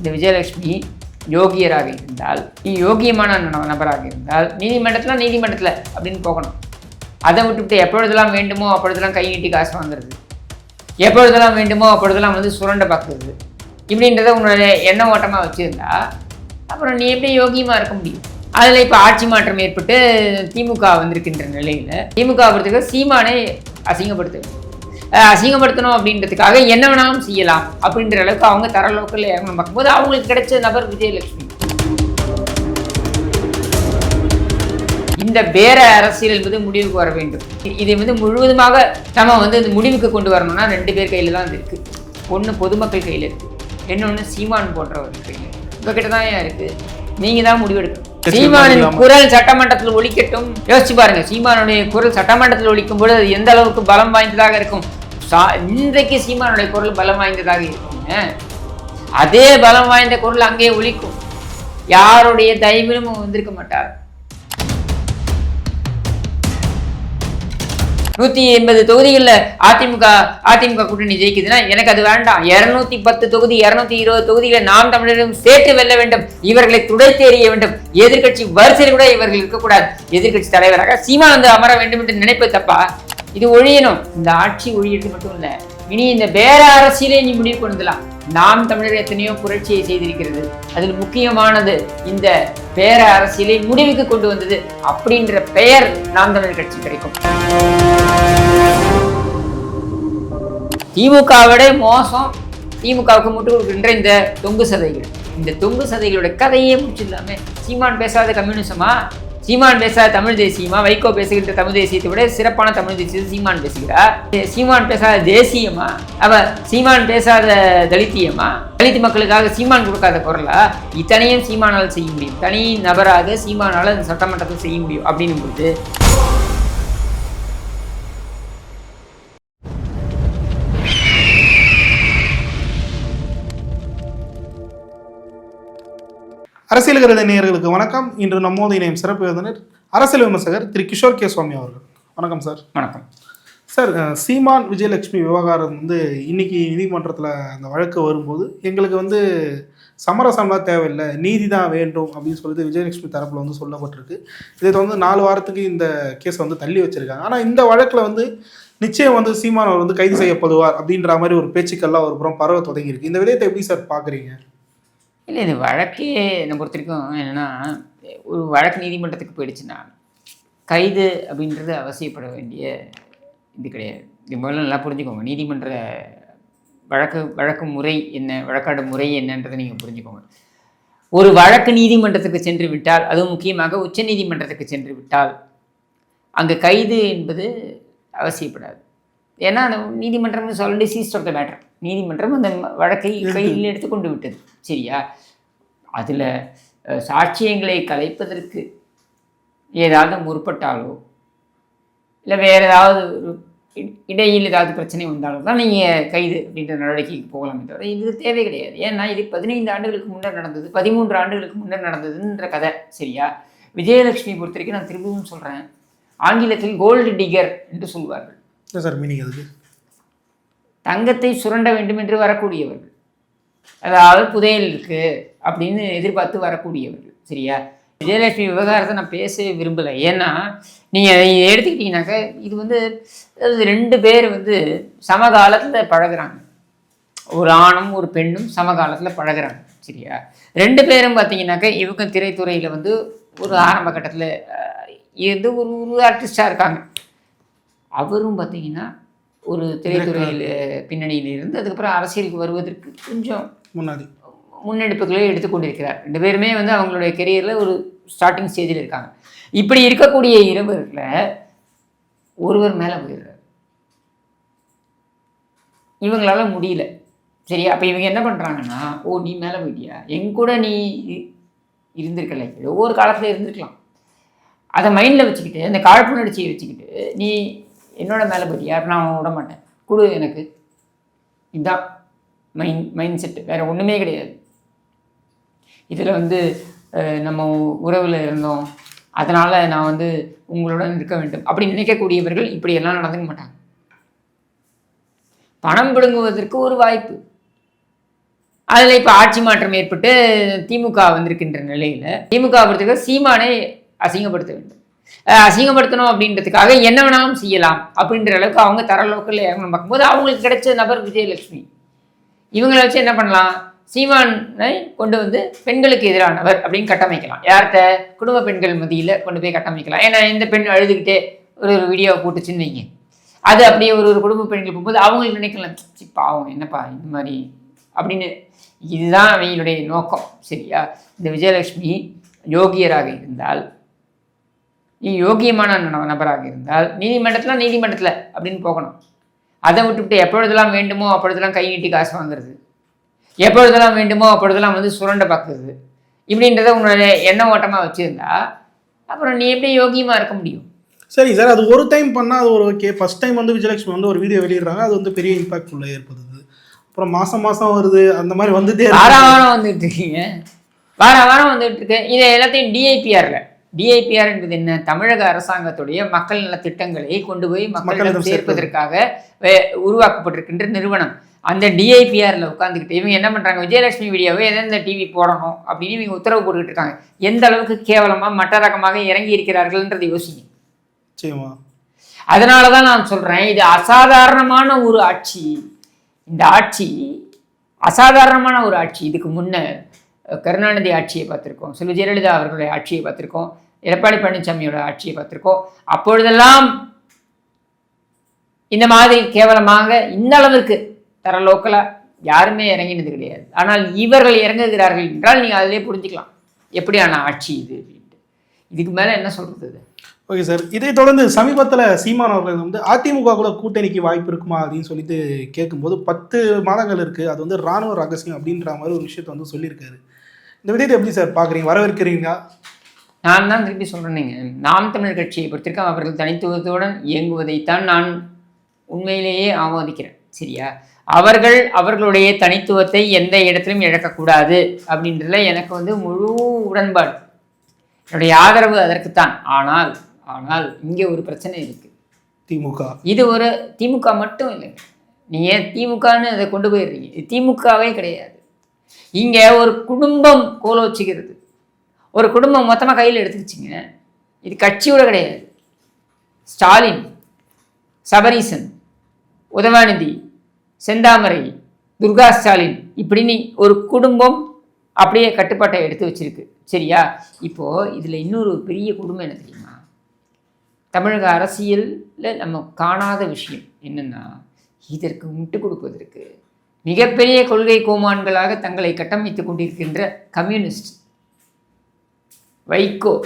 இந்த விஜயலட்சுமி யோகியராக இருந்தால் நீ யோகியமான நபராக இருந்தால் நீதிமன்றத்தில் நீதிமன்றத்தில் அப்படின்னு போகணும். அதை விட்டுவிட்டு எப்பொழுதெல்லாம் வேண்டுமோ அப்பொழுதெல்லாம் கை நீட்டி காசு வாங்குறது. எப்பொழுதெல்லாம் வேண்டுமோ அப்பொழுதெல்லாம் வந்து சுரண்ட பார்க்குறது. இப்படின்றத உன்னோட எண்ண ஓட்டமாக வச்சுருந்தா அப்புறம் நீ எப்படி யோகியமாக இருக்க முடியும்? அதில் இப்போ ஆட்சி மாற்றம் ஏற்பட்டு திமுக வந்திருக்கின்ற நிலையில் திமுக பொறுத்தவரை சீமானை அசிங்கப்படுத்த வேண்டும். அசிங்கப்படுத்தணும் அப்படின்றதுக்காக என்ன வேணாலும் செய்யலாம் அப்படின்ற அளவுக்கு அவங்க தர லோக்கல் இறங்கணும். பார்க்கும்போது அவங்களுக்கு கிடைச்ச நபர் விஜயலட்சுமி. இந்த பேர அரசியல் என்பது முடிவுக்கு வர வேண்டும். இதை வந்து முழுவதுமாக நம்ம வந்து இந்த முடிவுக்கு கொண்டு வரணும்னா ரெண்டு பேர் கையில் தான் இருக்கு. ஒன்று பொதுமக்கள் கையில் இருக்கு. இன்னொன்று சீமான் போன்றவர்கள் கையில் உங்ககிட்ட தான் ஏன் இருக்கு? நீங்க தான் முடிவெடுக்கணும். சீமானின் குரல் சட்டமன்றத்தில் ஒலிக்கட்டும். யோசிச்சு பாருங்க சீமானுடைய குரல் சட்டமன்றத்தில் ஒலிக்கும் பொழுது அது எந்த அளவுக்கு பலம் வாய்ந்ததாக இருக்கும்? சா- இன்றைக்கு சீமானுடைய குரல் பலம் வாய்ந்ததாக இருக்குங்க. அதே பலம் வாய்ந்த குரல் அங்கே ஒழிக்கும் யாருடைய தயவிலும் வந்திருக்க மாட்டார். நூத்தி எண்பது தொகுதிகளில் அதிமுக அதிமுக கூட்டணி ஜெயிக்குதுன்னா எனக்கு அது வேண்டாம். இருநூத்தி பத்து தொகுதி இருநூத்தி இருபது தொகுதிகளை நாம் தமிழரும் சேர்த்து வெல்ல வேண்டும். இவர்களை துடைத்து எறிய வேண்டும். எதிர்க்கட்சி வரிசையில் கூட இவர்கள் இருக்கக்கூடாது. எதிர்க்கட்சி தலைவராக சீமா வந்து அமர வேண்டும் என்று நினைப்பது தப்பா? இது ஒழியணும். இந்த ஆட்சி ஒழியது மட்டும் இல்லை. இனி இந்த பேர அரசியலே நீ முடிவு கொண்டுலாம் நாம் தமிழர் எத்தனையோ புரட்சியை செய்திருக்கிறது. அதில் முக்கியமானது இந்த பேர அரசியலை முடிவுக்கு கொண்டு வந்தது அப்படின்ற பெயர் நாம் தமிழர் கட்சி கிடைக்கும். திமுகவிட மோசம் திமுகவுக்கு முட்டு கொடுக்கின்ற இந்த தொங்கு சதைகள். இந்த தொங்கு சதைகளோட கதையே முடிச்சிடலாமே. சீமான் பேசாத கம்யூனிசமா? சீமான் பேசாத தமிழ் தேசியமா வைகோ பேசுகின்ற தமிழ் தேசியத்தை விட சிறப்பான தமிழ் தேசியத்தை சீமான் பேசுகிறார். சீமான் பேசாத தேசியமா? அவ சீமான் பேசாத தலித்தியமா? தலித் மக்களுக்காக சீமான் கொடுக்காத குரலா? இத்தனையும் சீமானால் செய்ய முடியும். தனி நபராக சீமானால் இந்த சட்டமன்றத்தில் செய்ய முடியும். அப்படின்னும் பொழுது அரசியல் கருத நேயர்களுக்கு வணக்கம். இன்று நம்மோது இணையும் சிறப்பு விருந்தினர் அரசியல் விமர்சகர் திரு கிஷோர் கே சுவாமி அவர்கள். வணக்கம் சார். வணக்கம். சார் சீமான் விஜயலட்சுமி விவகாரம் வந்து இன்னைக்கு நீதிமன்றத்தில் அந்த வழக்கு வரும்போது எங்களுக்கு வந்து சமரசம்லாம் தேவையில்லை நீதி தான் வேண்டும் அப்படின்னு சொல்லிட்டு விஜயலட்சுமி தரப்பில் வந்து சொல்லப்பட்டிருக்கு. இதை வந்து நாலு வாரத்துக்கு இந்த கேஸை வந்து தள்ளி வச்சிருக்காங்க. ஆனால் இந்த வழக்கில் வந்து நிச்சயம் வந்து சீமான் அவர் வந்து கைது செய்யப்படுவார் அப்படின்ற மாதிரி ஒரு பேச்சுக்கள்லாம் ஒரு புறம் பரவ தொடங்கியிருக்கு. இந்த விடயத்தை எப்படி சார் பார்க்குறீங்க இல்லை இது வழக்கே என்னை பொறுத்த வரைக்கும் என்னென்னா ஒரு வழக்கு நீதிமன்றத்துக்கு போயிடுச்சுன்னா கைது அப்படின்றது அவசியப்பட வேண்டிய இது கிடையாது. இது முதல்ல நல்லா புரிஞ்சுக்கோங்க. நீதிமன்ற வழக்கு வழக்கு முறை என்ன வழக்காடு முறை என்னன்றதை நீங்கள் புரிஞ்சுக்கோங்க. ஒரு வழக்கு நீதிமன்றத்துக்கு சென்று விட்டால் அதுவும் முக்கியமாக உச்ச நீதிமன்றத்துக்கு சென்று விட்டால் அங்கே கைது என்பது அவசியப்படாது. ஏன்னா அந்த நீதிமன்றம் சொல்லி சீஸ்ட் ஆஃப் த மேட்டர் நீதிமன்றம் அந்த வழக்கை கையில் எடுத்துக்கொண்டு விட்டது. சரியா? அதில் சாட்சியங்களை கலைப்பதற்கு ஏதாவது முற்பட்டாலோ இல்லை வேறு ஏதாவது ஒரு இடையில் ஏதாவது பிரச்சனை வந்தாலும் தான் நீங்கள் கைது அப்படின்ற நடவடிக்கைக்கு போகலாமே தவிர இது தேவை கிடையாது. ஏன்னா இது பதினைந்து ஆண்டுகளுக்கு முன்னர் நடந்தது பதிமூன்று ஆண்டுகளுக்கு முன்னர் நடந்ததுன்ற கதை சரியா? விஜயலட்சுமி பொறுத்த வரைக்கும் நான் திரும்பவும் சொல்கிறேன் ஆங்கிலத்தில் கோல்டு டிகர் என்று சொல்வார்கள். சார் மீனிங் அதுக்கு? தங்கத்தை சுரண்ட வேண்டும் என்று வரக்கூடியவர்கள். அதாவது புதையல் இருக்குது அப்படின்னு எதிர்பார்த்து வரக்கூடியவர்கள் சரியா? விஜயலட்சுமி விவகாரத்தை நான் பேசவே விரும்பலை. ஏன்னா நீங்கள் எடுத்துக்கிட்டிங்கனாக்கா இது வந்து ரெண்டு பேர் வந்து சமகாலத்தில் பழகுறாங்க. ஒரு ஆணும் ஒரு பெண்ணும் சமகாலத்தில் பழகுறாங்க சரியா? ரெண்டு பேரும் பார்த்தீங்கன்னாக்க இவங்க திரைத்துறையில் வந்து ஒரு ஆரம்ப கட்டத்தில் இருந்து ஒரு ஒரு ஆர்டிஸ்டாக இருக்காங்க. அவரும் பார்த்தீங்கன்னா ஒரு திரைத்துறையில் பின்னணியில் இருந்து அதுக்கப்புறம் அரசியலுக்கு வருவதற்கு கொஞ்சம் முன்னாடி. முன்னெடுப்புகளை எடுத்துக்கொண்டிருக்கிறார் ரெண்டு பேருமே வந்து அவங்களுடைய கெரியரில் ஒரு ஸ்டார்டிங் ஸ்டேஜில் இருக்காங்க. இப்படி இருக்கக்கூடிய இருவரில் ஒருவர் மேலே போயிடுறார். இவங்களால முடியல. சரியா? அப்போ இவங்க என்ன பண்ணுறாங்கன்னா ஓ நீ மேலே போயிட்டியா? என் கூட நீ இருந்திருக்கல. ஏதோ ஒரு காலத்தில் இருந்திருக்கலாம். அதை மைண்டில் வச்சுக்கிட்டு அந்த காழ்ப்புணர்ச்சியை வச்சுக்கிட்டு நீ என்னோட மேலே போயிட்டியா யாரும் நான் விட மாட்டேன். கொடு எனக்கு. இதுதான் மைண்ட் மைண்ட் செட்டு வேறு ஒன்றுமே கிடையாது. இதில் வந்து நம்ம உறவில் இருந்தோம். அதனால் நான் வந்து உங்களுடன் இருக்க வேண்டும். அப்படி நினைக்கக்கூடியவர்கள் இப்படியெல்லாம் நடந்துக்க மாட்டாங்க. பணம் பிடுங்குவதற்கு ஒரு வாய்ப்பு. அதில் இப்போ ஆட்சி மாற்றம் ஏற்பட்டு திமுக வந்திருக்கின்ற நிலையில் திமுக பொறுத்தவரை சீமானை அசிங்கப்படுத்த வேண்டும். அசிங்கப்படுத்தணும் அப்படின்றதுக்காக என்ன வேணாலும் செய்யலாம் அப்படின்ற அளவுக்கு அவங்க தர லோக்கலில் இறங்கணும் பார்க்கும்போது அவங்களுக்கு கிடைச்ச நபர் விஜயலட்சுமி. இவங்களை வச்சு என்ன பண்ணலாம்? சீமானை கொண்டு வந்து பெண்களுக்கு எதிரானவர் அப்படின்னு கட்டமைக்கலாம். யார்கிட்ட? குடும்ப பெண்கள் மத்தியில் கொண்டு போய் கட்டமைக்கலாம். ஏன்னா இந்த பெண் அழுதுகிட்டே ஒரு ஒரு வீடியோவை போட்டுச்சுன்னு வைங்க. அது அப்படியே ஒரு ஒரு குடும்ப பெண்கள் போகும்போது அவங்களுக்கு நினைக்கலாம் சி பாவம் என்னப்பா இந்த மாதிரி? அப்படின்னு. இதுதான் அவங்களுடைய நோக்கம் சரியா? இந்த விஜயலட்சுமி யோகியராக இருந்தால் நீ யோகியமான ந- நபராக இருந்தால் நீதிமன்றத்தில் நீதிமன்றத்தில் அப்படின்னு போகணும். அதை விட்டுவிட்டு எப்பொழுதெல்லாம் வேண்டுமோ அப்பொழுதெல்லாம் கை நீட்டி காசு வாங்குறது. எப்பொழுதெல்லாம் வேண்டுமோ அப்பொழுதெல்லாம் வந்து சுரண்ட பார்க்குறது. இப்படின்றத உன்னோட எண்ண ஓட்டமாக வச்சுருந்தா அப்புறம் நீ எப்படி யோகியமாக இருக்க முடியும்? சரி சார் அது ஒரு டைம் பண்ணால் அது ஒரு ஓகே. ஃபர்ஸ்ட் டைம் வந்து விஜயலட்சுமி வந்து ஒரு வீடியோ வெளியிடுறாங்க. அது வந்து பெரிய இம்பாக்ட் உள்ள ஏற்படுது. அப்புறம் மாதம் மாதம் வருது. அந்த மாதிரி வந்துட்டே வார இருக்கு. வாரம் வந்துட்டு இருக்கீங்க. வார வாரம் வந்துட்டு இருக்கு. இதை எல்லாத்தையும் டிஐபிஆர்ல டிஐபிஆர் என்பது என்ன? தமிழக அரசாங்கத்துடைய மக்கள் நல திட்டங்களை கொண்டு போய் மக்களிடம் சேர்ப்பதற்காக உருவாக்கப்பட்டிருக்கின்ற நிறுவனம். அந்த டிஐபிஆர்ல உட்காந்துக்கிட்டு இவங்க என்ன பண்றாங்க? விஜயலட்சுமி வீடியோவை எந்தெந்த டிவி போடணும் அப்படின்னு இவங்க உத்தரவு போட்டுக்கிட்டு இருக்காங்க. எந்த அளவுக்கு கேவலமா மட்ட ரகமாக இறங்கி இருக்கிறார்கள்ன்றதை யோசிங்க. நிச்சயமா. அதனால தான் நான் சொல்கிறேன் இது அசாதாரணமான ஒரு ஆட்சி. இந்த ஆட்சி அசாதாரணமான ஒரு ஆட்சி. இதுக்கு முன்னர் அஹ், கருணாநிதி ஆட்சியை பார்த்துருக்கோம். செல்வி ஜெயலலிதா அவர்களுடைய ஆட்சியை பார்த்துருக்கோம். எடப்பாடி பழனிசாமியோட ஆட்சியை பார்த்துருக்கோம். அப்பொழுதெல்லாம் இந்த மாதிரி கேவலமாக இந்த அளவிற்கு தர லோக்கலாக யாருமே இறங்கினது கிடையாது. ஆனால் இவர்கள் இறங்குகிறார்கள் என்றால் நீங்கள் அதிலே புரிஞ்சுக்கலாம். எப்படியான ஆட்சி இது அப்படின்ட்டு. இதுக்கு மேலே என்ன சொல்கிறது இது? Okay sir. இதை தொடர்ந்து சமீபத்தில் சீமான் அவர்கள் வந்து அதிமுக கூட கூட்டணிக்கு வாய்ப்பு இருக்குமா அப்படின்னு சொல்லிட்டு கேட்கும்போது பத்து மாதங்கள் இருக்குது அது வந்து ராணுவ ரகசியம் அப்படின்ற மாதிரி ஒரு விஷயத்தை வந்து சொல்லியிருக்காரு. இந்த விதத்தை எப்படி சார் பார்க்குறீங்க? வரவேற்கிறீங்களா? நான் தான் திருப்பி சொல்கிறேனுங்க நாம் தமிழர் கட்சியை பொறுத்திருக்க அவர்கள் தனித்துவத்துடன் இயங்குவதைத்தான் நான் உண்மையிலேயே ஆமோதிக்கிறேன். சரியா? அவர்கள் அவர்களுடைய தனித்துவத்தை எந்த இடத்திலும் இழக்கக்கூடாது அப்படின்றதுல எனக்கு வந்து முழு உடன்பாடு. என்னுடைய ஆதரவு அதற்குத்தான். ஆனால் ஆனால் இங்கே ஒரு பிரச்சனை இருக்குது திமுக. இது ஒரு திமுக மட்டும் இல்லைங்க. நீ ஏன் திமுகன்னு அதை கொண்டு போயிடுறீங்க? திமுகவே கிடையாது. இங்கே ஒரு குடும்பம் கோலோச்சிக்கிறது ஒரு குடும்பம் மொத்தமாக கையில் எடுத்துக்கிச்சிங்க. இது கட்சியோட கிடையாது. ஸ்டாலின் சபரீசன் உதவாநிதி செந்தாமரை துர்கா ஸ்டாலின் இப்படின்னு ஒரு குடும்பம் அப்படியே கட்டுப்பாட்டை எடுத்து வச்சிருக்கு. சரியா? இப்போது இதில் இன்னொரு பெரிய குடும்பம் என்ன தெரியுமா? தமிழக அரசியலில் நம்ம காணாத விஷயம் என்னன்னா இதற்கு முட்டு கொடுப்பதற்கு மிகப்பெரிய கொள்கை கோமான்களாக தங்களை கட்டமைத்துக் கொண்டிருக்கின்ற கம்யூனிஸ்ட் வைகோ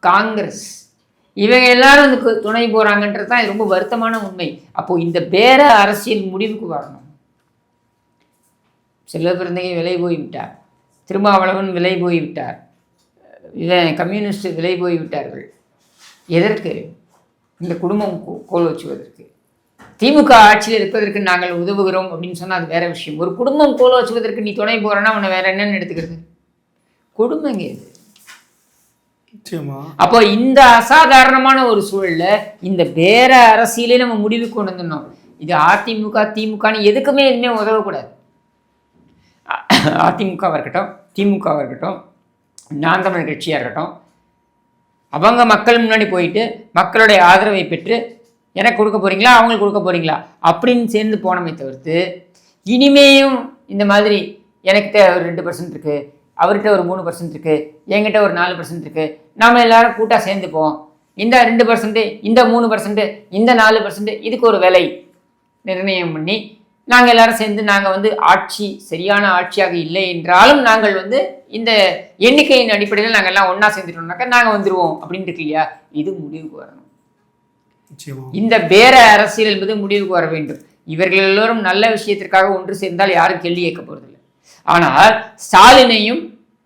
காங்கிரஸ் இவங்க எல்லாரும் அதுக்கு துணை போகிறாங்கன்றது தான் ரொம்ப வருத்தமான உண்மை. அப்போ இந்த பேர அரசியல் முடிவுக்கு வரணும். சில பிறந்தகை விலை போய்விட்டார். திருமாவளவன் விலை போய்விட்டார். இதை கம்யூனிஸ்ட் விலை போய்விட்டார்கள். எதற்கு? இந்த குடும்பம் கோ- கோல் வச்சுவதற்கு. திமுக ஆட்சியில் இருப்பதற்கு நாங்கள் உதவுகிறோம் அப்படின்னு சொன்னால் அது வேற விஷயம். ஒரு குடும்பம் கோல் வச்சுவதற்கு நீ துணை போறேன்னா உன்னை வேற என்னன்னு எடுத்துக்கிறது? குடும்பங்க இது. அப்போ இந்த அசாதாரணமான ஒரு சூழல்ல இந்த வேற அரசியலே நம்ம முடிவு கொண்டு வந்துடணும். இது அதிமுக திமுகன்னு எதுக்குமே எதுவுமே உதவக்கூடாது. அதிமுகவாக இருக்கட்டும் திமுகவாக இருக்கட்டும் நான் தமிழ் கட்சியாக இருக்கட்டும் அவங்க மக்கள் முன்னாடி போயிட்டு மக்களுடைய ஆதரவை பெற்று எனக்கு கொடுக்க போறீங்களா? அவங்களுக்கு கொடுக்க போறீங்களா? அப்படின்னு சேர்ந்து போனமே தவிர்த்து இனிமேயும் இந்த மாதிரி எனக்கிட்ட ஒரு ரெண்டு பர்சன்ட் இருக்கு அவர்கிட்ட ஒரு மூணு பர்சன்ட் இருக்கு என்கிட்ட ஒரு நாலு பர்சன்ட் இருக்கு நாம எல்லாரும் கூட்டா சேர்ந்துப்போம் இந்த ரெண்டு பர்சன்ட் இந்த மூணு பர்சன்ட் இந்த நாலு பர்சன்ட் இதுக்கு ஒரு விலை நிர்ணயம் பண்ணி நாங்கள் எல்லாரும் சேர்ந்து நாங்கள் வந்து ஆட்சி சரியான ஆட்சியாக இல்லை என்றாலும் நாங்கள் வந்து இந்த எண்ணிக்கையின் அடிப்படையில் நாங்கள் எல்லாம் ஒன்றா சேர்ந்துட்டோம்னாக்கா நாங்கள் வந்துடுவோம் அப்படின்னு இருக்கு இல்லையா? இது முடிவுக்கு வரணும். இந்த பேர அரசியல் என்பது முடிவுக்கு வர வேண்டும். இவர்கள் எல்லோரும் நல்ல விஷயத்திற்காக ஒன்று சேர்ந்தால் யாரும் கேள்வி கேட்க போறதில்லை. ஆனால் ஸ்டாலினையும்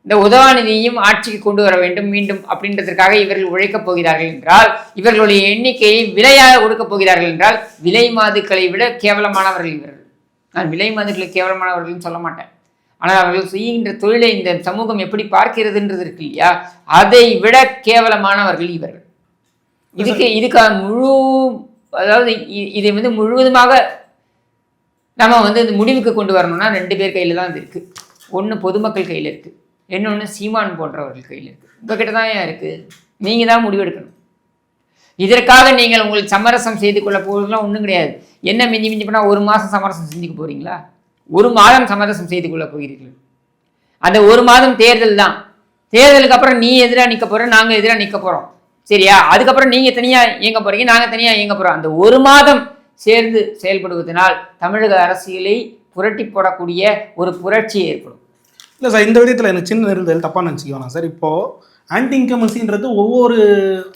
இந்த உதவாநிதியையும் ஆட்சிக்கு கொண்டு வர வேண்டும் மீண்டும் அப்படின்றதற்காக இவர்கள் உழைக்கப் போகிறார்கள் என்றால் இவர்களுடைய எண்ணிக்கையை விலையாக கொடுக்கப் போகிறார்கள் என்றால் விலை மாதுக்களை விட கேவலமானவர்கள் இவர்கள். நான் விலை மாதுக்களை கேவலமானவர்கள்னு சொல்ல மாட்டேன். ஆனால் அவர்கள் செய்கின்ற தொழிலை இந்த சமூகம் எப்படி பார்க்கிறதுன்றது இருக்கு இல்லையா? அதை விட கேவலமானவர்கள் இவர்கள். இதுக்கு இதுக்கு முழு அதாவது இதை வந்து முழுவதுமாக நம்ம வந்து இந்த முடிவுக்கு கொண்டு வரணும்னா ரெண்டு பேர் கையில் தான் இது இருக்குது ஒன்று பொதுமக்கள் கையில் இருக்குது இன்னொன்று சீமான் போன்றவர்கள் கையில் இருக்குது உங்ககிட்ட தான் ஏன் இருக்குது நீங்கள் தான் முடிவெடுக்கணும் இதற்காக நீங்கள் உங்களுக்கு சமரசம் செய்து கொள்ள போவதுலாம் ஒன்றும் கிடையாது. என்ன மிஞ்சி மிஞ்சி போனால் ஒரு மாதம் சமரசம் செஞ்சுக்க போகிறீங்களா ஒரு மாதம் சமரசம் செய்து கொள்ள போகிறீர்கள். அந்த ஒரு மாதம் தேர்தல் தான். தேர்தலுக்கு அப்புறம் நீ எதிராக நிற்க போகிற நாங்கள் எதிராக நிற்க போகிறோம் சரியா? அதுக்கப்புறம் நீங்கள் தனியாக இயங்க போகிறீங்க நாங்கள் தனியாக இயங்க போகிறோம் அந்த ஒரு மாதம் சேர்ந்து செயல்படுவதனால் தமிழக அரசியலை புரட்டி போடக்கூடிய ஒரு புரட்சி ஏற்படும். இல்லை சார் இந்த விதத்தில் எனக்கு சின்ன நெருந்தல் தப்பாக நினச்சிக்க வேணாம் சார். இப்போது ஆன்டி இன்கமன்சின்றது ஒவ்வொரு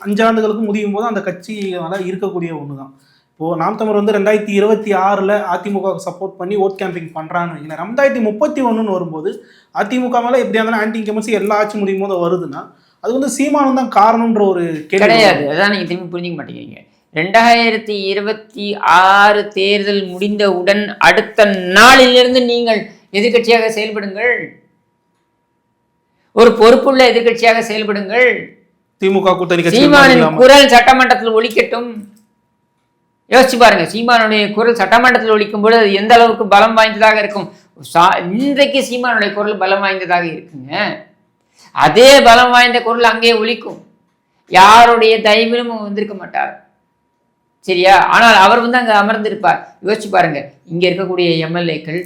அஞ்சாண்டுகளுக்கும் முடியும் போது அந்த கட்சியால் இருக்கக்கூடிய ஒன்று தான் இப்போது நாம் தமிழ் வந்து ரெண்டாயிரத்தி இருபத்தி ஆறில் அதிமுக சப்போர்ட் பண்ணி ஓட் கேம்பிங் பண்ணுறான்னு வைக்கிறேன் ரெண்டாயிரத்தி முப்பத்தி ஒன்றுன்னு வரும்போது அதிமுக மேலே எப்படியா இருந்தாலும் ஆன்டி இன்கமன்சி எல்லா ஆட்சி முடியும் போது வருதுன்னா அது வந்து சீமானம் தான் காரணம்ன்ற ஒரு கிடையாது. அதான் நீங்கள் திரும்பி புரிஞ்சுக்க மாட்டேங்கிறீங்க. ரெண்டாயிரத்தி இருபத்தி ஆறு தேர்தல் முடிந்தவுடன் அடுத்த நாளிலிருந்து நீங்கள் எதிர்க்கட்சியாக செயல்படுங்கள். ஒரு பொறுப்புள்ள எதிர்க்கட்சியாக செயல்படுங்கள். திமுக கூட்டணி சீமானின் குரல் சட்டமன்றத்தில் ஒலிக்கட்டும். யோசிச்சு பாருங்க சீமானுடைய குரல் சட்டமன்றத்தில் ஒலிக்கும் பொழுது அது எந்த அளவுக்கு பலம் வாய்ந்ததாக இருக்கும்? இன்றைக்கு சீமானுடைய குரல் பலம் வாய்ந்ததாக இருக்குங்க. அதே பலம் வாய்ந்த குரல் அங்கே ஒலிக்கும். யாருடைய தயவிலும் வந்திருக்க மாட்டார். சரியா? ஆனால் அவர் வந்து அங்கே அமர்ந்திருப்பார். யோசிச்சு பாருங்க. இங்க இருக்கக்கூடிய எம்எல்ஏக்கள்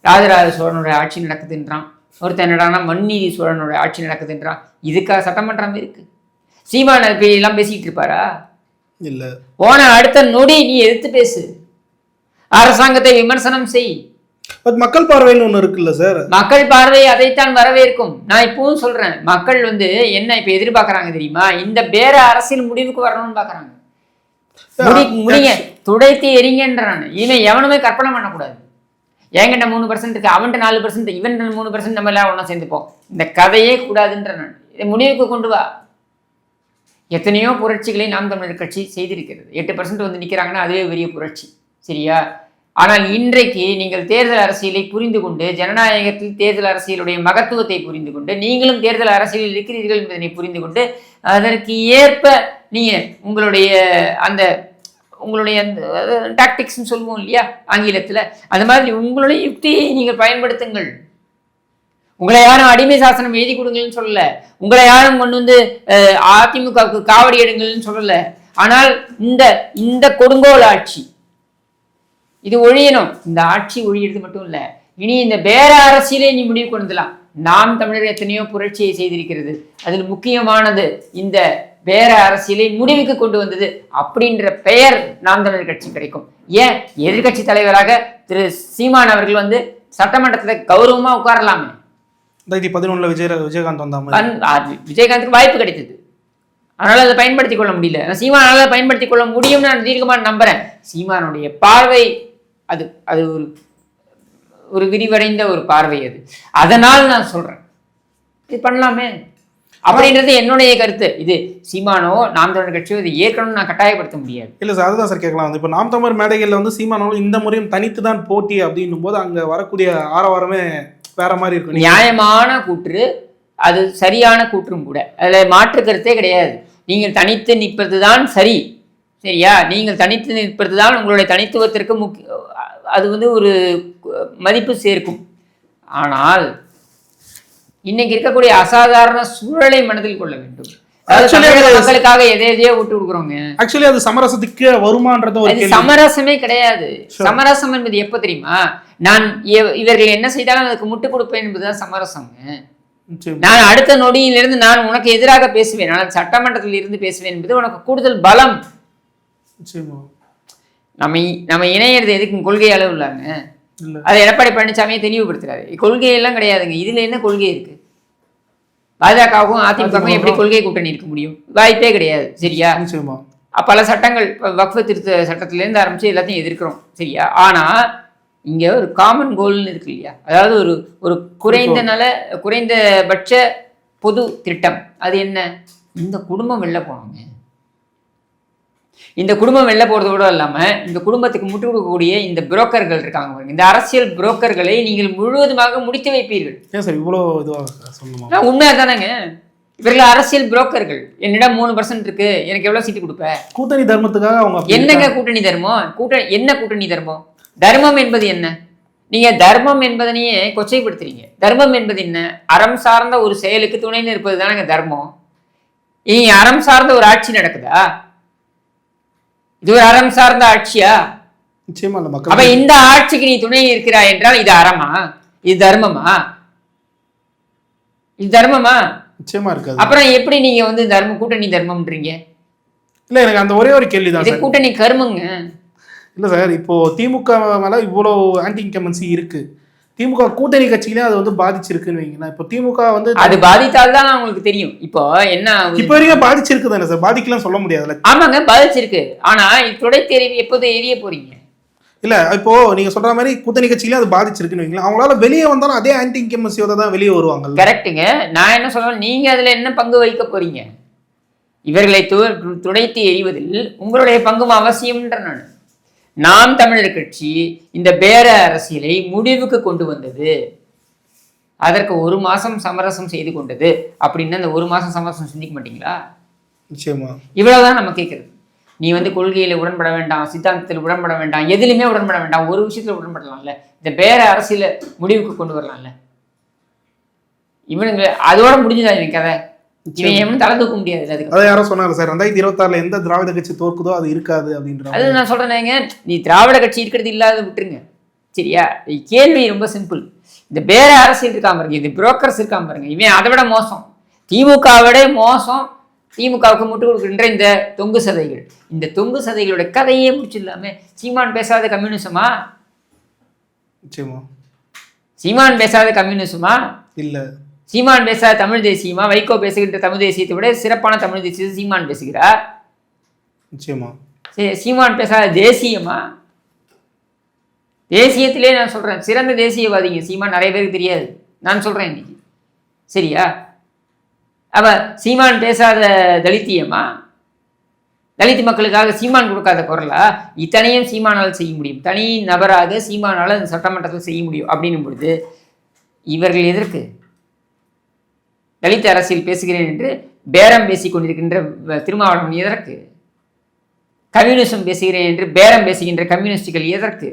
ராஜராஜ சோழனுடைய ஆட்சி நடக்குதுன்றான். ஒருத்தன் என்னடான்னா மண்ணீதி சோழனுடைய ஆட்சி நடக்குதுன்றான். இதுக்காக சட்டமன்றம் இருக்கு. சீமான எல்லாம் பேசிட்டு இருப்பாரா? இல்லை. போன அடுத்த நொடி நீ எதிர்த்து பேசு. அரசாங்கத்தை விமர்சனம் செய். பட் மக்கள் பார்வைன்னு ஒன்று இருக்குல்ல சார் மக்கள் பார்வை அதைத்தான் வரவேற்கும். நான் இப்பவும் சொல்றேன் மக்கள் வந்து என்ன இப்ப எதிர்பார்க்கறாங்க தெரியுமா? இந்த பேர அரசியல் முடிவுக்கு வரணும்னு பாக்குறாங்க. முடி முடிங்க துடைத்து எரிங்கன்றான் இவன் எவனுமே கற்பனை பண்ணக்கூடாது. என்கிட்ட மூணு பர்சன்ட் இருக்கு அவன்கிட்ட நாலு பர்சன்ட் இவன் மூணு பர்சன்ட் நம்ம எல்லாம் ஒன்றா சேர்ந்துப்போம் இந்த கதையே கூடாதுன்ற நான் இதை முடிவுக்கு கொண்டு வா. எத்தனையோ புரட்சிகளை நாம் தமிழர் கட்சி செய்திருக்கிறது. எட்டு பர்சன்ட் வந்து நிற்கிறாங்கன்னா அதுவே பெரிய புரட்சி. சரியா? ஆனால் இன்றைக்கு நீங்கள் தேர்தல் அரசியலை புரிந்து கொண்டு ஜனநாயகத்தில் தேர்தல் அரசியலுடைய மகத்துவத்தை புரிந்து கொண்டு நீங்களும் தேர்தல் அரசியலில் இருக்கிறீர்கள் என்பதனை புரிந்து கொண்டு அதற்கு ஏற்ப நீங்கள் உங்களுடைய அந்த உங்களுடைய அந்த டாக்டிக்ஸ்னு சொல்லுவோம் இல்லையா ஆங்கிலத்தில் அந்த மாதிரி உங்களுடைய யுக்தியை நீங்கள் பயன்படுத்துங்கள். உங்களை யாரும் அடிமை சாசனம் எழுதி கொடுங்கள்னு சொல்லல. உங்களை யாரும் கொண்டு வந்து அதிமுகவுக்கு காவடி எடுங்கள்னு சொல்லலை. ஆனால் இந்த இந்த கொடுங்கோல் ஆட்சி இது ஒழியணும். இந்த ஆட்சி ஒழியிறது மட்டும் இல்ல. இனி இந்த பேர அரசியலை நீ முடிவு கொண்டுலாம் நாம் தமிழர் எத்தனையோ புரட்சியை செய்திருக்கிறது. அதில் முக்கியமானது இந்த பேர அரசியலை முடிவுக்கு கொண்டு வந்தது அப்படின்ற பெயர் நாம் தமிழர் கட்சி கிடைக்கும். ஏன்? எதிர்க்கட்சி தலைவராக திரு சீமான் அவர்கள் வந்து சட்டமன்றத்தில் கௌரவமா உட்காரலாமே. ரெண்டாயிரத்தி பதினொன்றில் விஜய் விஜயகாந்த் வந்த மாதிரி கண்- அது விஜயகாந்துக்கு வாய்ப்பு கிடைத்தது. அதனால அதை பயன்படுத்திக் கொள்ள முடியல. சீமானால பயன்படுத்திக் கொள்ள முடியும்னு நான் தீர்க்கமாக நம்புறேன். சீமானுடைய பார்வை அது அது ஒரு ஒரு விரிவடைந்த ஒரு பார்வை அது. அதனால் நான் சொல்றேன். இது பண்ணலாமே. அப்படின்றது என்னுடைய கருத்து. இது சீமானோ நாம் தமிழர் கட்சியோ இது ஏற்கனவே நான் கட்டாயப்படுத்த முடியாது. இல்லை சார் அதுதான் சார் கேட்கலாம். வந்து இப்போ நாம் தமிழர் மேடைகளில் வந்து சீமானவர்கள் இந்த முறையும் தனித்து தான் போட்டி அப்படின்னும் போது அங்கே வரக்கூடிய ஆரவாரமே வேற மாதிரி இருக்கும். நியாயமான கூற்று அது சரியான கூற்றும் கூட. அதில் மாற்று கருத்தே கிடையாது. நீங்கள் தனித்து நிற்பது தான் சரி. சரியா? நீங்கள் தனித்து நிற்பது தான் உங்களுடைய தனித்துவத்திற்கு முக்கிய அது வந்து ஒரு மதிப்பு சேர்க்கும். ஆனால் இன்னைக்கு இருக்கக்கூடிய அசாதாரண சூழலை மனதில் கொள்ள வேண்டும். மக்களுக்காக எதை எதையோ விட்டு கொடுக்குறோங்க. ஆக்சுவலி அது சமரசத்துக்கு அது கேள்வி. சமரசமே கிடையாது. சமரசம் என்பது எப்போ தெரியுமா? நான் இவ- இவர்கள் என்ன செய்தாலும் அதுக்கு முட்டு கொடுப்பேன் என்பதுதான் நிச்சயம். நான் அடுத்த நொடியிலிருந்து நான் உனக்கு எதிராக பேசுவேன். நான் சட்டமன்றத்தில் இருந்து பேசுவேன் என்பது உனக்கு கூடுதல் பலம். நம்ம நம்ம இணையிறது எதுக்கு? கொள்கை அளவு இல்லாங்க இல்ல. அதை எடப்பாடி பழனிசாமியை தெளிவுபடுத்துறாரு. கொள்கையெல்லாம் கிடையாதுங்க. இதுல என்ன கொள்கை இருக்கு? பாஜகவும் அதிமுகவும் எப்படி கொள்கை கூட்டணி இருக்க முடியும்? வாய்ப்பே கிடையாது. சரியா? நிச்சயமா. பல சட்டங்கள் வக்ஃபு திருத்த சட்டத்திலேருந்து ஆரம்பிச்சு எல்லாத்தையும் எதிர்க்கிறோம். சரியா? ஆனா இங்க ஒரு காமன் கோல்னு இருக்கு இல்லையா? அதாவது ஒரு ஒரு குறைந்த நல குறைந்தபட்ச பொது திட்டம். அது என்ன? இந்த குடும்பம் வெளில போனோங்க. இந்த குடும்பம் வெளில போறதோட இல்லாம இந்த குடும்பத்துக்கு முட்டு கொடுக்கக்கூடிய இந்த புரோக்கர்கள் இருக்காங்க இந்த அரசியல் புரோக்கர்களை நீங்கள் முழுவதுமாக முடித்து வைப்பீர்கள். ஏன் சார் இவ்வளோ இதுவாக சொல்லணுமா நான் உண்மை தானேங்க. இவர்கள் அரசியல் புரோக்கர்கள். என்னிடம் மூணு பர்சன்ட் இருக்கு. எனக்கு எவ்வளவு சீட்டு கொடுப்ப? கூட்டணி தர்மத்துக்காக அவங்க என்னங்க கூட்டணி தர்மம்? கூட்டணி என்ன கூட்டணி தர்மம்? தர்மம் என்பது என்ன? நீங்க தர்மம் என்பதனையே கொச்சைப்படுத்துறீங்க. தர்மம் என்பது என்ன? அறம் சார்ந்த ஒரு செயலுக்கு துணை நிற்பது தானங்க தர்மம். இனி அறம் சார்ந்த ஒரு ஆட்சி நடக்குதா? இது ஒரு அறம் சார்ந்த ஆட்சியா? நிச்சயமா இல்ல அப்ப இந்த ஆட்சிக்கு நீ துணை இருக்கிறாய் என்றால் இது அறமா? இது தர்மமா? இது தர்மமா? நிச்சயமா இருக்காது. அப்புறம் எப்படி நீங்க வந்து தர்ம கூட்டணி தர்மம்ன்றீங்க? இல்ல எனக்கு அந்த ஒரே ஒரு கேள்வி தான் இது சார். கூட்டணி கருமங்க. இல்ல சார் இப்போ திமுக மேல இவ்வளோ ஆன்டி இன்கமன்சி இருக்கு. திமுக கூட்டணி கட்சிகளே அது வந்து பாதிச்சிருக்குன்னு வைங்களேன் இப்போ திமுக வந்து அது பாதித்தால் தான் உங்களுக்கு தெரியும். இப்போ என்ன? இப்போ வரைக்கும் பாதிச்சிருக்கு தானே சார்? பாதிக்கலாம் சொல்ல முடியாதுல்ல. ஆமாங்க பாதிச்சிருக்கு. ஆனா துடை தெரிவி எப்போது எரிய போறீங்க? இல்ல இப்போ நீங்க சொல்ற மாதிரி கூட்டணி கட்சிகளே அது பாதிச்சிருக்குன்னு வைங்களேன் அவங்களால வெளியே வந்தாலும் அதே ஆன்டி இன்கமன்சியோட தான் வெளியே வருவாங்கல்ல. கரெக்ட்டுங்க. நான் என்ன சொல்றேன் நீங்க அதுல என்ன பங்கு வைக்க போறீங்க? இவர்களை துடைத்து எறிவதில் உங்களுடைய பங்கும் அவசியம்ன்ற நான். நாம் தமிழர் கட்சி இந்த பேர அரசியலை முடிவுக்கு கொண்டு வந்தது. அதற்கு ஒரு மாசம் சமரசம் செய்து கொண்டது அப்படின்னு அந்த ஒரு மாசம் சமரசம் சிந்திக்க மாட்டீங்களா? நிச்சயமா. இவ்வளவுதான் நம்ம கேட்கறது நீ வந்து கொள்கையில உடன்பட வேண்டாம் சித்தாந்தத்தில் உடன்பட வேண்டாம் எதுலையுமே உடன்பட வேண்டாம் ஒரு விஷயத்துல உடன்படலாம்ல. இந்த பேர அரசியல முடிவுக்கு கொண்டு வரலாம்ல. இவனுங்க அதோட முடிஞ்சுதா இவன் கதை? யாரோ சொன்னாங்க சார். ரெண்டாயிரத்தி இருபத்தாறுல எந்த திராவிட கட்சி தோற்குதோ அது இருக்காது அப்படின்ற அது நான் சொல்றேனேங்க. நீ திராவிட கட்சி இருக்கிறது இல்லாத விட்டுருங்க. சரியா? கேள்வி ரொம்ப சிம்பிள் இந்த பேர அரசியல் இருக்காம பாருங்க. இது புரோக்கர்ஸ் இருக்காம பாருங்க. இவன் அதை விட மோசம். திமுக விட மோசம். திமுகவுக்கு முட்டு கொடுக்கின்ற இந்த தொங்கு சதைகள். இந்த தொங்கு சதைகளோட கதையே முடிச்சிடலாமே. சீமான் பேசாத கம்யூனிசமா? சீமான் பேசாத கம்யூனிசமா? இல்ல. சீமான் பேசாத தமிழ் தேசியமா வைகோ பேசுகின்ற தமிழ் தேசியத்தை விட சிறப்பான தமிழ் தேசியத்தை சீமான் பேசுகிறா நிச்சயமா. சரி, சீமான் பேசாத தேசியமா? தேசியத்திலே நான் சொல்றேன் சிறந்த தேசியவாதிங்க சீமான் நிறைய பேருக்கு தெரியாது. நான் சொல்றேன் இன்னைக்கு. சரியா? அவ சீமான் பேசாத தலித்தியமா? தலித் மக்களுக்காக சீமான் கொடுக்காத குரலா? இத்தனையும் சீமானால் செய்ய முடியும். தனி நபராக சீமானால் அந்த சட்டமன்றத்தில் செய்ய முடியும். அப்படின்னும் பொழுது இவர்கள் எதற்கு? தலித் அரசியல் பேசுகிறேன் என்று பேரம் பேசிக் கொண்டிருக்கின்ற திருமாவளவன் எதற்கு? கம்யூனிசம் பேசுகிறேன் என்று பேரம் பேசுகின்ற கம்யூனிஸ்டுகள் எதற்கு?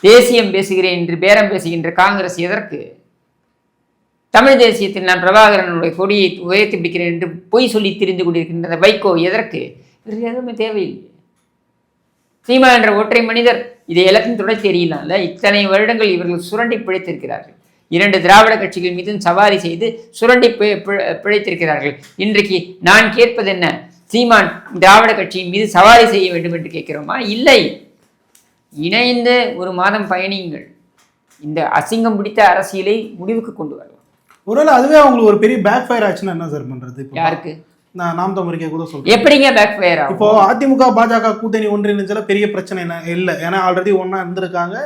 தேசியம் பேசுகிறேன் என்று பேரம் பேசுகின்ற காங்கிரஸ் எதற்கு? தமிழ் தேசியத்தில் நான் பிரபாகரனுடைய கொடியை உயர்த்தி பிடிக்கிறேன் என்று பொய் சொல்லி தெரிந்து கொண்டிருக்கின்ற வைகோ எதற்கு? இவர்கள் எதுவுமே தேவையில்லை. சீமா என்ற ஒற்றை மனிதர் இதை எல்லாத்தையும் தொடர்ச்சி தெரியலாம்ல இத்தனை வருடங்கள் இவர்கள் சுரண்டி பிழைத்திருக்கிறார்கள். இரண்டு திராவிட கட்சிகள் மீதும் சவாரி செய்து சுரண்டி பிழைத்திருக்கிறார்கள். இன்றைக்கு நான் கேட்பது என்ன? சீமான் திராவிட கட்சியின் மீது சவாரி செய்ய வேண்டும் என்று கேட்கிறோமா? இல்லை. இணைந்து ஒரு மாதம் பயணியுங்கள். இந்த அசிங்கம் பிடித்த அரசியலை முடிவுக்கு கொண்டு வரலாம் ஒருவேளை அதுவே அவங்களுக்கு ஒரு பெரிய பேக் ஃபயர் ஆச்சுன்னா என்ன சார் பண்றது? யாருக்கு? நான் நாம் தமிழுக்கே கூட சொல்றேன். எப்படிங்க பேக் ஃபயர் இப்போ அதிமுக பாஜக கூட்டணி ஒன்றிணைஞ்சால பெரிய பிரச்சனை என்ன? இல்லை. ஏன்னா ஆல்ரெடி ஒண்ணா இருந்திருக்காங்க.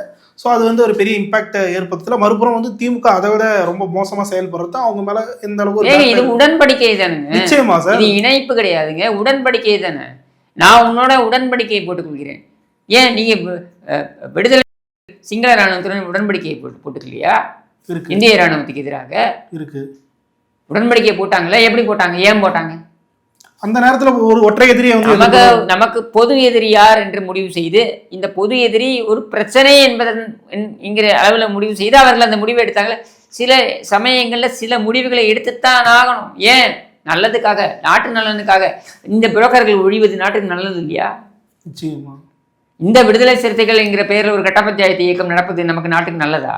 ஸோ அது வந்து ஒரு பெரிய இம்பாக்ட் ஏற்படுத்தல மறுபுறம் வந்து திமுக அதை விட ரொம்ப மோசமா செயல்படுறது அவங்க மேல எந்த அளவுக்கு இது உடன்படிக்கை தானுங்க. நிச்சயமா சார். இது இணைப்பு கிடையாதுங்க. உடன்படிக்கை தானே. நான் உன்னோட உடன்படிக்கையை போட்டுக்கொள்கிறேன். ஏன் நீங்க விடுதலை சிங்கள இராணுவத்துடன் உடன்படிக்கையை போட்டு போட்டுக்கலையா? இருக்கு. இந்திய இராணுவத்துக்கு எதிராக. இருக்கு. உடன்படிக்கை போட்டாங்களா? எப்படி போட்டாங்க? ஏன் போட்டாங்க? அந்த நேரத்துல ஒரு ஒற்றை எதிரியை வந்து நமக்கு நமக்கு பொது எதிரி யார் என்று முடிவு செய்து இந்த பொது எதிரி ஒரு பிரச்சனை என்பதன் என்- என்கிற அளவில் முடிவு செய்து அவர்கள் அந்த முடிவை எடுத்தாங்க சில சமயங்களில் சில முடிவுகளை எடுத்துத்தான் ஆகணும். ஏன்? நல்லதுக்காக நாட்டு நலனுக்காக. இந்த புரோக்கர்கள் ஒழிவது நாட்டுக்கு நல்லது இல்லையா? நிச்சயமா. இந்த விடுதலை சிறுத்தைகள் என்கிற பெயரில் ஒரு கட்ட பஞ்சாயத்து இயக்கம் நடப்பது நமக்கு நாட்டுக்கு நல்லதா?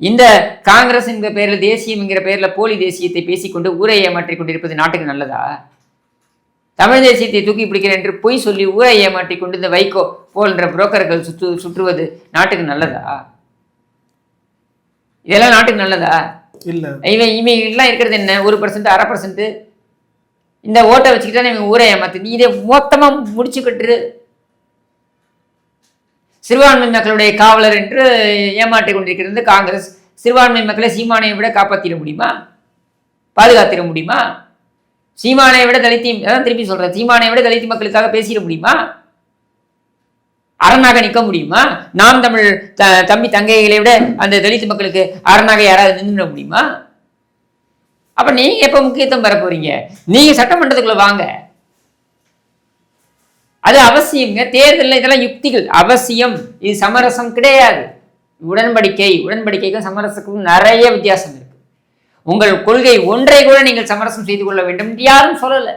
இந்த காங்கிரஸ் என்கிற பெயரில் தேசியம் என்கிற பெயரில் போலி தேசியத்தை பேசிக்கொண்டு ஊரை ஏமாற்றிக் கொண்டிருப்பது நாட்டுக்கு நல்லதா? தமிழ் தேசியத்தை தூக்கி பிடிக்கிறேன் என்று பொய் சொல்லி ஊரை ஏமாற்றிக் கொண்டு இந்த வைகோ போன்ற புரோக்கர்கள் சுற்று சுற்றுவது நாட்டுக்கு நல்லதா? இதெல்லாம் நாட்டுக்கு நல்லதா? இல்ல. இவன் இவன் எல்லாம் இருக்கிறது என்ன? ஒரு பர்சன்ட் அரை பர்சன்ட் இந்த ஓட்டை வச்சுக்கிட்டா இவன் ஊரை ஏமாத்து? நீ இதை மொத்தமாக முடிச்சு கட்டுரு சிறுபான்மை மக்களுடைய காவலர் என்று ஏமாற்றிக் கொண்டிருக்கிறது காங்கிரஸ். சிறுபான்மை மக்களை சீமானை விட காப்பாற்றிட முடியுமா? பாதுகாத்திட முடியுமா? சீமானை விட தலித்தி அதான் திருப்பி சொல்றேன். சீமானை விட தலித்தி மக்களுக்காக பேசிட முடியுமா? அரணாக நிற்க முடியுமா? நாம் தமிழ் த தம்பி தங்கைகளை விட அந்த தலித்து மக்களுக்கு அரணாக யாராவது நின்றுட முடியுமா? அப்ப நீங்க எப்ப முக்கியத்துவம் பெற போறீங்க? நீங்க சட்டமன்றத்துக்குள்ள வாங்க. அது அவசியங்க தேர்தலில் இதெல்லாம் யுக்திகள். அவசியம். இது சமரசம் கிடையாது. உடன்படிக்கை. உடன்படிக்கைக்கும் சமரசத்துக்கும் நிறைய வித்தியாசம் உங்கள் கொள்கை ஒன்றை கூட நீங்கள் சமரசம் செய்து கொள்ள வேண்டும் யாரும் சொல்லலை.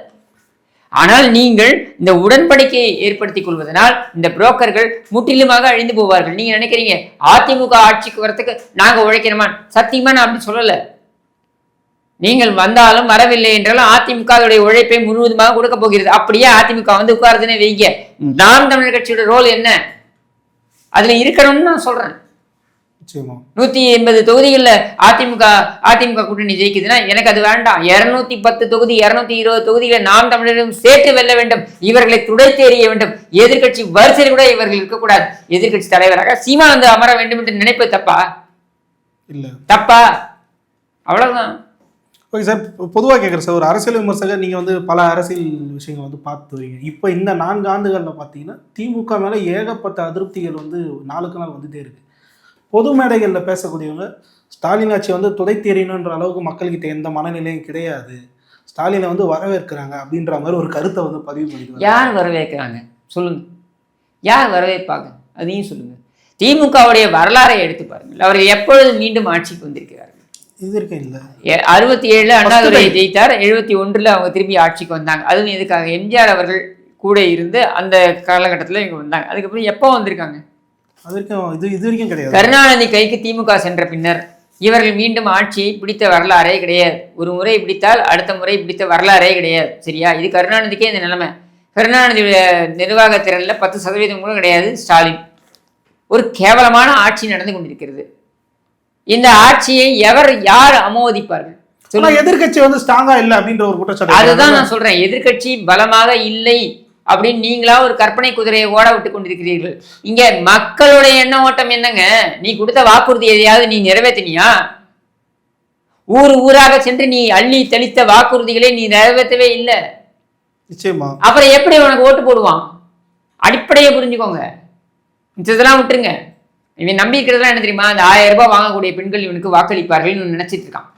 ஆனால் நீங்கள் இந்த உடன்படிக்கையை ஏற்படுத்திக் கொள்வதனால் இந்த புரோக்கர்கள் முற்றிலுமாக அழிந்து போவார்கள். நீங்க நினைக்கிறீங்க அதிமுக ஆட்சிக்கு வரத்துக்கு நாங்க உழைக்கிறோமா சத்தியமா நான் அப்படி சொல்லலை. நீங்கள் வந்தாலும் வரவில்லை என்றாலும் அதிமுக அதோடைய உழைப்பை முழுவதுமாக கொடுக்க போகிறது. அப்படியே அதிமுக வந்து உட்காருதுன்னு வைங்க. நாம் தமிழர் கட்சியோட ரோல் என்ன? அதுல இருக்கணும்னு நான் சொல்றேன். நூத்தி எண்பது தொகுதிகளில் அதிமுக அதிமுக கூட்டணி ஜெயிக்குதுன்னா எனக்கு அது வேண்டாம். இருநூத்தி பத்து தொகுதி இருநூத்தி இருபது தொகுதிகளை நாம் தமிழரும் சேர்த்து வெல்ல வேண்டும். இவர்களை துடைத்து எறிய வேண்டும். எதிர்க்கட்சி வரிசையில் கூட இவர்கள் இருக்கக்கூடாது. எதிர்க்கட்சி தலைவராக சீமா வந்து அமர வேண்டும் என்று நினைப்பது தப்பா? இல்ல. தப்பா? அவ்வளவுதான். ஓகே சார் பொதுவாக கேட்குறேன் சார். ஒரு அரசியல் விமர்சகர் நீங்கள் வந்து பல அரசியல் விஷயங்கள் வந்து பார்த்து வரீங்க. இப்போ இந்த நான்கு ஆண்டுகளில் பார்த்தீங்கன்னா திமுக மேலே ஏகப்பட்ட அதிருப்திகள் வந்து நாளுக்கு நாள் வந்துட்டே இருக்கு. பொது மேடைகளில் பேசக்கூடியவங்க ஸ்டாலின் ஆட்சி வந்து துடைத்தெறியணுன்ற அளவுக்கு மக்கள்கிட்ட எந்த மனநிலையும் கிடையாது. ஸ்டாலினை வந்து வரவேற்கிறாங்க அப்படின்ற மாதிரி ஒரு கருத்தை வந்து பதிவு பண்ணிட்டு யார் வரவேற்கிறாங்க? சொல்லுங்க. யார் வரவேற்பாங்க? அதையும் சொல்லுங்க. திமுகவுடைய வரலாறை எடுத்து பாருங்கள். அவர் எப்பொழுது மீண்டும் ஆட்சிக்கு வந்திருக்கிறார்கள்? இது இருக்கேன் இல்லை. அறுபத்தி ஏழுல அண்ணாதுரை ஜெயித்தார் எழுபத்தி ஒன்றுல அவங்க திரும்பி ஆட்சிக்கு வந்தாங்க. அதுவும் எதுக்காக எம்ஜிஆர் அவர்கள் கூட இருந்து அந்த காலகட்டத்தில் இவங்க வந்தாங்க. அதுக்கப்புறம் எப்போ வந்திருக்காங்க? அது வரைக்கும் இது இது வரைக்கும் கிடையாது. கருணாநிதி கைக்கு திமுக சென்ற பின்னர் இவர்கள் மீண்டும் ஆட்சியை பிடித்த வரலாறே கிடையாது. ஒரு முறை பிடித்தால் அடுத்த முறை பிடித்த வரலாறே கிடையாது. சரியா? இது கருணாநிதிக்கே இந்த நிலைமை. கருணாநிதியுடைய நிர்வாக திறனில் பத்து சதவீதம் கூட கிடையாது ஸ்டாலின். ஒரு கேவலமான ஆட்சி நடந்து கொண்டிருக்கிறது. இந்த ஆட்சியை எவர் யார் அமோதிப்பார்கள்? ஆனா எதிர்க்கட்சி வந்து ஸ்ட்ராங்கா இல்லை அப்படின்ற ஒரு குற்றச்சாட்டு அதுதான் நான் சொல்றேன். எதிர்க்கட்சி பலமாக இல்லை. அப்படின்னு நீங்களா ஒரு கற்பனை குதிரையை ஓட விட்டு கொண்டிருக்கிறீர்கள். இங்க மக்களுடைய எண்ண ஓட்டம் என்னங்க? நீ கொடுத்த வாக்குறுதி எதையாவது நீ நிறைவேற்றினியா? ஊர் ஊராக சென்று நீ அள்ளி தெளித்த வாக்குறுதிகளை நீ நிறைவேற்றவே இல்லை. நிச்சயமா. அப்புறம் எப்படி உனக்கு ஓட்டு போடுவான்? அடிப்படையை புரிஞ்சுக்கோங்க. இதெல்லாம் விட்டுருங்க. இவன் நம்பி இருக்கிறதெல்லாம் என்ன தெரியுமா? இந்த ஆயிரம் ரூபாய் வாங்கக்கூடிய பெண்கள் இவனுக்கு வாக்களிப்பார்கள்னு நினைச்சிட்டு இருக்கான்.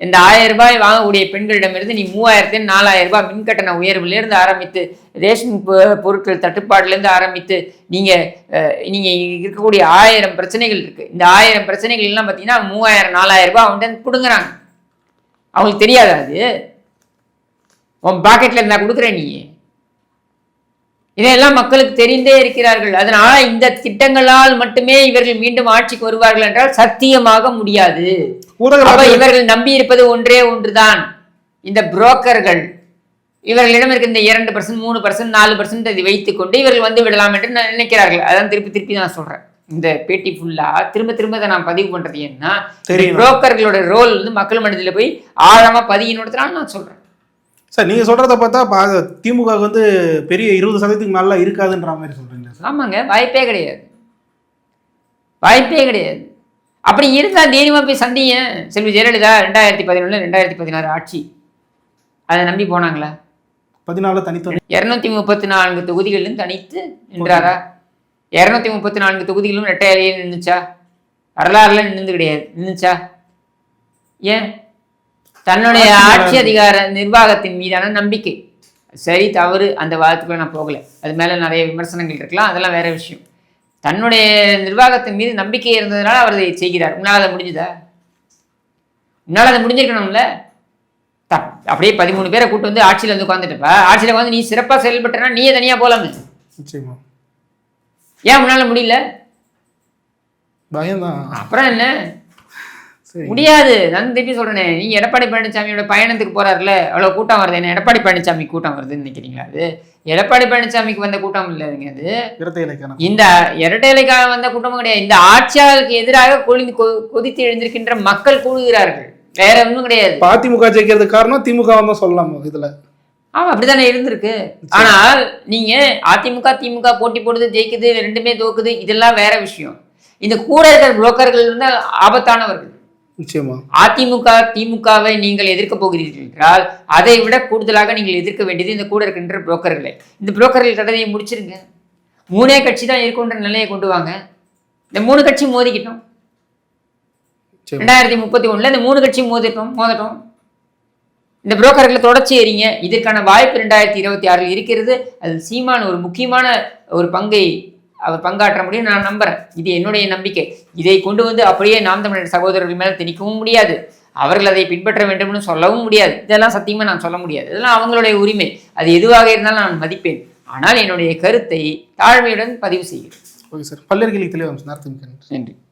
இந்த ஆயிரம் ரூபாய் வாங்கக்கூடிய பெண்களிடமிருந்து நீ மூவாயிரத்தி நாலாயிரம் ரூபாய் மின் கட்டண உயர்வுலேருந்து ஆரம்பித்து ரேஷன் பொ- பொருட்கள் தட்டுப்பாடுலேருந்து ஆரம்பித்து நீங்கள் நீங்கள் இருக்கக்கூடிய ஆயிரம் பிரச்சனைகள் இருக்குது இந்த ஆயிரம் பிரச்சனைகள் எல்லாம் பார்த்தீங்கன்னா மூவாயிரம் நாலாயிரம் ரூபாய் அவன்கிட்ட கொடுங்குறாங்க. அவங்களுக்கு தெரியாதா அது. உன் பாக்கெட்டில் நான் கொடுக்குறேன் நீ. இதையெல்லாம் மக்களுக்கு தெரிந்தே இருக்கிறார்கள். அதனால இந்த திட்டங்களால் மட்டுமே இவர்கள் மீண்டும் ஆட்சிக்கு வருவார்கள் என்றால் சத்தியமாக முடியாது. இவர்கள் நம்பி இருப்பது ஒன்றே ஒன்றுதான். இந்த புரோக்கர்கள் இவர்களிடம் இருக்க இந்த இரண்டு பர்சன்ட் மூணு பர்சன்ட் நாலு பர்சன்ட் இதை வைத்துக்கொண்டு இவர்கள் வந்து விடலாம் என்று ந- நினைக்கிறார்கள். அதான் திருப்பி திருப்பி நான் சொல்றேன். இந்த பேட்டி ஃபுல்லா திரும்ப திரும்ப இதை நான் பதிவு பண்றது தெரியும். புரோக்கர்களோட ரோல் வந்து மக்கள் மனதில் போய் ஆழமா பதியினோடத்தான் நான் சொல்றேன். சார் நீங்க சொல்றத பார்த்தா திமுக வந்து பெரிய இருபது சதவீதத்துக்கு நல்லா இருக்காதுன்ற மாதிரி சொல்றீங்க சார்? ஆமாங்க வாய்ப்பே கிடையாது. வாய்ப்பே கிடையாது. அப்படி இருந்தா தைரியமா போய் சந்திங்க. செல்வி ஜெயலலிதா ரெண்டாயிரத்தி பதினொன்று ரெண்டாயிரத்தி பதினாறு ஆட்சி. அதை நம்பி போனாங்களா? பதினாலு தனித்துவம் இருநூத்தி முப்பத்தி நான்கு தொகுதிகளிலும் தனித்து நின்றாரா? இருநூத்தி முப்பத்தி நான்கு தொகுதிகளிலும் ரெட்டையிலேயே நின்றுச்சா வரலாறுல நின்று கிடையாது. நின்றுச்சா ஏன்? தன்னுடைய ஆட்சி அதிகார நிர்வாகத்தின் மீதான நம்பிக்கை. சரி தவறு அந்த வாதத்துக்குள்ள நான் போகல. அது மேல நிறைய விமர்சனங்கள் இருக்கலாம் அதெல்லாம் வேற விஷயம். தன்னுடைய நிர்வாகத்தின் மீது நம்பிக்கை இருந்ததுனால அவர் இதை செய்கிறார். உன்னால் அதை முடிஞ்சுதா? உன்னால் அதை முடிஞ்சிருக்கணும்ல? த- அப்படியே பதிமூணு பேரை கூட்டு வந்து ஆட்சியில் வந்து உட்காந்துட்டப்ப ஆட்சியில் வந்து நீ சிறப்பாக செயல்பட்டனா நீயே தனியாக நிச்சயமா. ஏன் உன்னால முடியல? பயம்தான் அப்புறம் என்ன? முடியாது. நான் திருப்பி சொல்றேனே. நீ எடப்பாடி பழனிசாமியோட பயணத்துக்கு போறாருல அவ்வளவு கூட்டம் வருது. என்ன எடப்பாடி பழனிசாமி கூட்டம் வருதுன்னு நினைக்கிறீங்களா அது? எடப்பாடி பழனிசாமிக்கு வந்த கூட்டம் இல்லைங்க அது. இந்த இரட்டை வந்த கூட்டமும் கிடையாது. இந்த ஆட்சியாளருக்கு எதிராக கொழுந்து கொதித்து எழுந்திருக்கின்ற மக்கள் கூடுகிறார்கள். வேற ஒன்றும் கிடையாது. அதிமுக ஜெயிக்கிறதுக்கு காரணம் திமுக தான் சொல்லலாம் இதுல. ஆமா அப்படித்தானே இருந்திருக்கு. ஆனால் நீங்க அதிமுக திமுக போட்டி போடுது ஜெயிக்குது ரெண்டுமே தோக்குது இதெல்லாம் வேற விஷயம். இந்த கூட இருக்கிற புரோக்கர்கள் வந்து ஆபத்தானவர்கள். அதிமுக திமுகவை நீங்கள் எதிர்க்க போகிறீர்கள் என்றால் அதை விட கூடுதலாக நீங்கள் எதிர்க்க வேண்டியது இந்த கூட இருக்கின்ற புரோக்கர்களை. இந்த புரோக்கர்கள் கதையை முடிச்சிருங்க. மூணே கட்சி தான் இருக்குன்ற நிலையை கொண்டு வாங்க. இந்த மூணு கட்சி மோதிக்கிட்டோம். ரெண்டாயிரத்தி முப்பத்தி ஒண்ணுல இந்த மூணு கட்சி மோதிட்டோம் மோதட்டும். இந்த புரோக்கர்களை தொடர்ச்சி எறிங்க. இதற்கான வாய்ப்பு ரெண்டாயிரத்தி இருபத்தி ஆறில் இருக்கிறது. அதில் சீமான் ஒரு முக்கியமான ஒரு பங்கை அவர் பங்காற்ற முடியும் நான் நம்புறேன். இது என்னுடைய நம்பிக்கை. இதை கொண்டு வந்து அப்படியே நாம் தமிழர் சகோதரர்கள் மேலே திணிக்கவும் முடியாது. அவர்கள் அதை பின்பற்ற வேண்டும்னு சொல்லவும் முடியாது. இதெல்லாம் சத்தியமாக நான் சொல்ல முடியாது. இதெல்லாம் அவங்களுடைய உரிமை. அது எதுவாக இருந்தாலும் நான் மதிப்பேன். ஆனால் என்னுடைய கருத்தை தாழ்மையுடன் பதிவு செய்கிறேன். Okay sir. பல்லர்களில் தெளிவாக நன்றி.